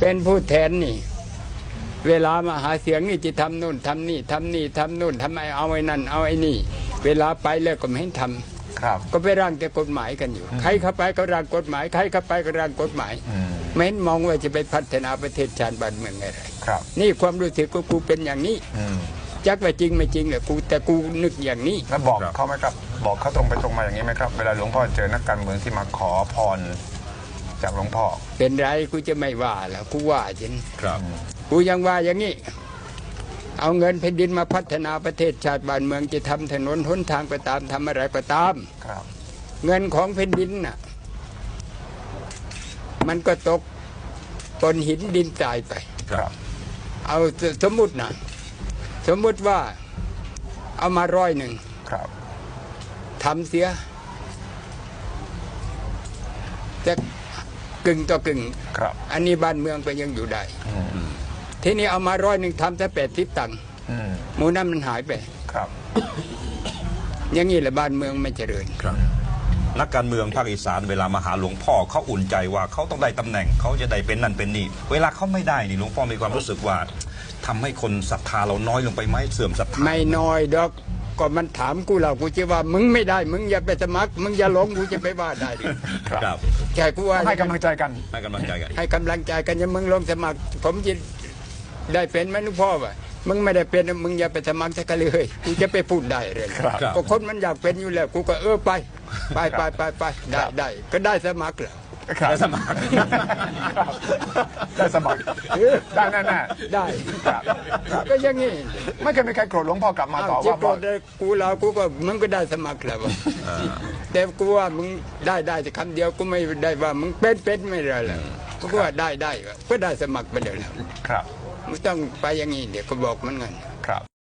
เป็นผู้แทนนี่ เวลามาหาเสียงนี่จะทำนู่นทำนี่ทำนี่ทำนู่นทำไมเอาไอ้นั่น เอาไอ้นี่ เวลาไปแล้วก็ไม่เห็นทำครับก็ไปร่างแต่กฎหมายกันอยู่ ใครเข้าไปก็ร่างกฎหมาย ใครเข้าไปก็ร่างกฎหมายอืมไม่เห็นมองว่าจะไปพัฒนาประเทศชาติบ้านเมืองอะไรครับนี่ความรู้สึกของกูเป็นอย่างนี้อืมจักว่าจริงไม่จริงแหละกูแต่กูนึกอย่างนี้แล้วบอกเขาไหมครับ บอกเขาตรงไปตรงมาอย่างนี้ไหมครับ เวลาหลวงพ่อเจอนักการเมืองที่มาขอพร จากหลวงพ่อ เป็นไรกูจะไม่ว่าแล้วกูว่าฉันครับกูยังว่าอย่างนี้ เอาเงินแผ่นดินมาพัฒนาประเทศชาติบ้านเมืองจะทำถนนหนทางก็ตามทำอะไรก็ตามครับ เงินของแผ่นดินน่ะ มันก็ตกปนหินดินตายไปครับ เอาสสมมุตินะสมมุติว่าเอามาร้อยหนึ่งครับทำเสียแต่ กึ่งต่อกึ่งครับ อันนี้บ้านเมืองก็ยังอยู่ได้อืมทีนี้เอามาร้อยหนึ่งทำแต่แปดทิศตังค์อืมหมูนั้นมันหายไปครับ อย่างนี้แหละบ้านเมืองไม่เจริญครับ นักการเมืองภาคอีสานเวลามาหาหลวงพ่อเขาอุ่นใจว่าเขาต้องได้ตำแหน่งเขาจะได้เป็นนั่นเป็นนี่เวลาเขาไม่ได้นี่หลวงพ่อมีความรู้สึกว่าทำให้คนศรัทธาเราน้อยลงไปไหมเสื่อมศรัทธาไม่น้อยดอก ก็มันถามกูเรากูจะว่ามึงไม่ได้ มึงอย่าไปสมัคร มึงอย่าหลงกูจะไปว่าได้ดิครับแค่กูว่าให้กำลังใจกันให้กำลังใจกันให้กำลังใจกันอย่ามึงลงสมัคร ผมจะได้เป็นไหมหลูกพ่อวะมึงไม่ได้เป็นนะมึงอย่าไปสมัครสักเลยกูจะไปพูดได้เลยครับก็คนมันอยากเป็นอยู่แล้วกูก็เออไป ไปไปไปไปได้ได้ก็ได้สมัครแล้ว ครับได้สมัครครับได้สมัครได้แน่แน่ได้ๆครับครับก็อยังงี้ไม่เคยมีใครโกรธหลวงพ่อกลับมาต่อจิว่าโกรธเลยกูเรากูก็มึงก็ได้สมัครแล้ววะแต่กูว่ามึงได้ได้แต่คำเดียวกูไม่ได้ว่ามึงเป็นเป็นไม่ได้แล้วกูว่าได้ได้ก็ได้สมัครไปเดี๋ยวแล้วครับมึงต้องไปอย่างงี้เดี๋ยวก็บอกมันเงินครับ